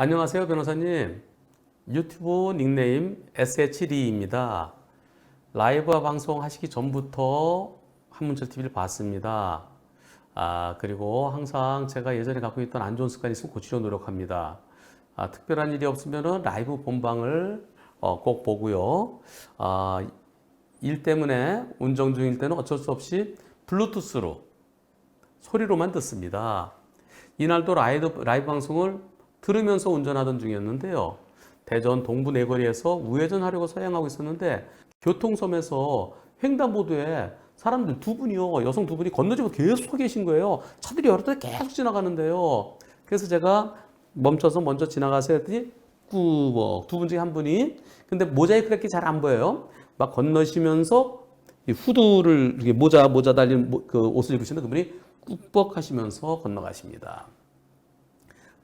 안녕하세요, 변호사님. 유튜브 닉네임 SH2입니다. 라이브 방송 하시기 전부터 한문철 TV를 봤습니다. 아, 그리고 항상 제가 예전에 갖고 있던 안 좋은 습관이 있으면 고치려 노력합니다. 아, 특별한 일이 없으면은 라이브 본방을 어, 꼭 보고요. 아, 일 때문에 운전 중일 때는 어쩔 수 없이 블루투스로 소리로만 듣습니다. 이날도 라이브, 라이브 방송을 들으면서 운전하던 중이었는데요. 대전 동부 내거리에서 우회전하려고 서행하고 있었는데 교통섬에서 횡단보도에 사람들 두 분이요, 여성 두 분이 건너지고 계속 서 계신 거예요. 차들이 여러 대 계속 지나가는데요. 그래서 제가 멈춰서 먼저 지나가서 했더니 꾸벅 두분 중에 한 분이 근데 모자이크 이렇게 잘안 보여요. 막 건너시면서 이 후드를 모자 모자 달린 모- 그 옷을 입으시는 그분이 꾹뻑 하시면서 건너가십니다.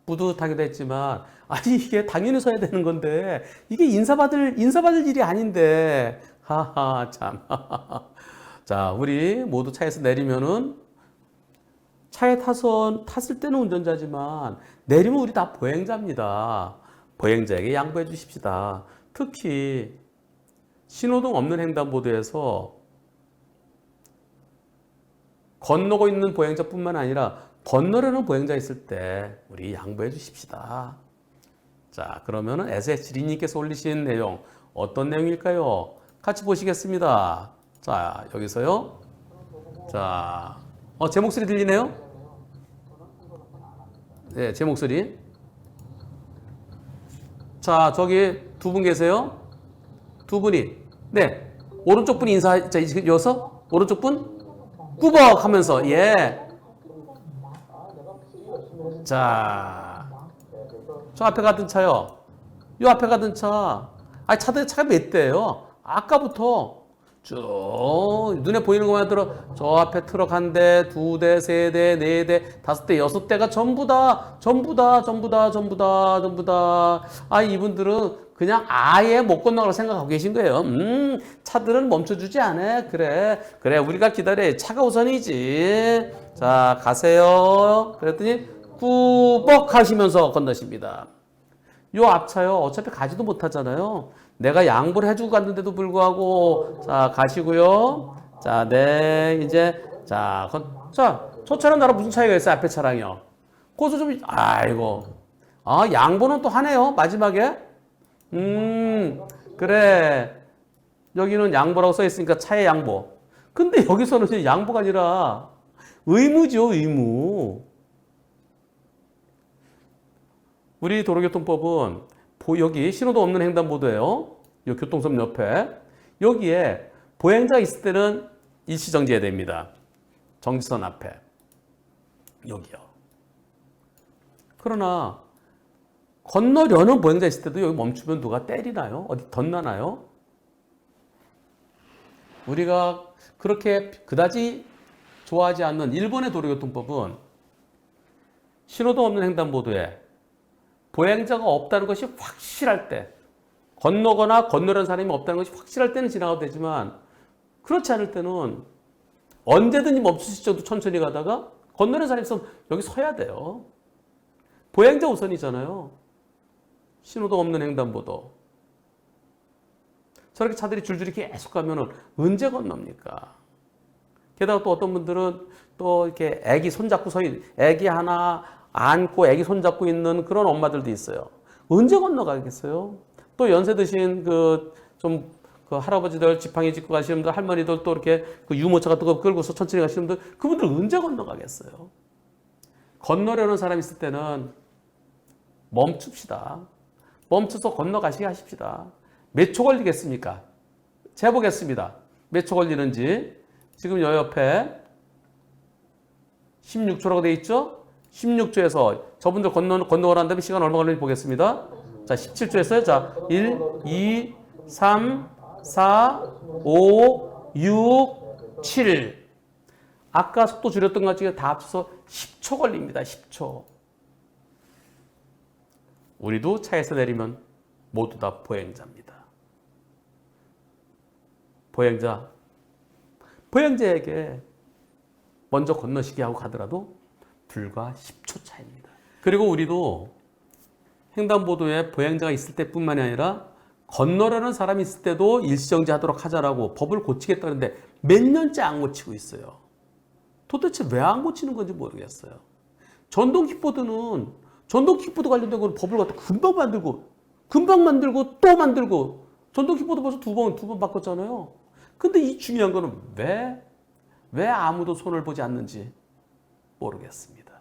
뿌듯하기도 했지만 아니 이게 당연히 서야 되는 건데 이게 인사받을 인사받을 일이 아닌데 하하 참. 자 우리 모두 차에서 내리면은 차에 타서 탔을 때는 운전자지만 내리면 우리 다 보행자입니다. 보행자에게 양보해 주십시다. 특히 신호등 없는 횡단보도에서 건너고 있는 보행자뿐만 아니라 건너려는 보행자 있을 때 우리 양보해 주십시다. 자, 그러면은 SH2님께서 올리신 내용 어떤 내용일까요? 같이 보시겠습니다. 자, 여기서요. 자, 어, 제 목소리 들리네요? 네, 제 목소리. 자, 저기 두 분 계세요? 두 분이. 네. 오른쪽 분이 인사, 자, 이어서 오른쪽 분 꾸벅 하면서, 예. 자, 저 앞에 가던 차요. 요 앞에 가던 차. 아, 차들 차가 몇 대예요? 아까부터 쭉 눈에 보이는 것만 들어 저 앞에 트럭 한 대, 두 대, 세 대, 네 대, 다섯 대, 여섯 대가 전부 다, 전부 다, 전부 다, 전부 다, 전부 다. 아, 이분들은 그냥 아예 못 건너가라 생각하고 계신 거예요. 음, 차들은 멈춰주지 않아. 그래, 그래, 우리가 기다려. 차가 우선이지. 자, 가세요. 그랬더니 꾸벅 하시면서 건너십니다. 요 앞차요. 어차피 가지도 못하잖아요. 내가 양보를 해주고 갔는데도 불구하고 자 가시고요. 자, 네 이제 자, 건, 자, 저 차랑 나랑 무슨 차이가 있어요? 앞에 차랑요. 거기서 좀 아이고, 아 양보는 또 하네요. 마지막에 음 그래 여기는 양보라고 써 있으니까 차의 양보. 근데 여기서는 양보가 아니라 의무죠, 의무. 우리 도로교통법은 보- 여기 신호도 없는 횡단보도예요. 이 교통섬 옆에 여기에 보행자 있을 때는 일시 정지해야 됩니다. 정지선 앞에 여기요. 그러나 건너려는 보행자 있을 때도 여기 멈추면 누가 때리나요? 어디 덧나나요? 우리가 그렇게 그다지 좋아하지 않는 일본의 도로교통법은 신호도 없는 횡단보도에 보행자가 없다는 것이 확실할 때, 건너거나 건너려는 사람이 없다는 것이 확실할 때는 지나가도 되지만, 그렇지 않을 때는 언제든지 멈출 수 있어도 천천히 가다가 건너는 사람이 있으면 여기 서야 돼요. 보행자 우선이잖아요. 신호도 없는 횡단보도. 저렇게 차들이 줄줄이 계속 가면은 언제 건넙니까? 게다가 또 어떤 분들은 또 이렇게 애기 손잡고 서 있, 애기 하나 안고 애기 손잡고 있는 그런 엄마들도 있어요. 언제 건너가겠어요? 또 연세 드신 그좀 그 할아버지들 지팡이 짚고 가시는 분들 할머니들 또 이렇게 그 유모차 같은 거 끌고서 천천히 가시는 분들 그분들 언제 건너가겠어요? 건너려는 사람 있을 때는 멈춥시다. 멈춰서 건너가시게 하십시다. 몇 초 걸리겠습니까? 재보겠습니다. 몇 초 걸리는지. 지금 여 옆에 16초라고 돼 있죠? 16초에서 저분들 건너, 건너가는 다음에 시간 얼마 걸리는지 보겠습니다. 자, 17초에서요. 자, 1, 2, 3, 4, 5, 6, 7. 아까 속도 줄였던 것 같이 다 합쳐서 10초 걸립니다. 10초. 우리도 차에서 내리면 모두 다 보행자입니다. 보행자. 보행자에게 먼저 건너시게 하고 가더라도 불과 10초 차이입니다. 그리고 우리도 횡단보도에 보행자가 있을 때뿐만이 아니라 건너려는 사람이 있을 때도 일시정지 하도록 하자라고 법을 고치겠다는데 몇 년째 안 고치고 있어요. 도대체 왜 안 고치는 건지 모르겠어요. 전동 킥보드는 전동 킥보드 관련된 거는 법을 갖다 금방 만들고 금방 만들고 또 만들고 전동 킥보드 벌써 두 번 두 번 바꿨잖아요. 근데 이 중요한 거는 왜 왜 아무도 손을 보지 않는지 모르겠습니다.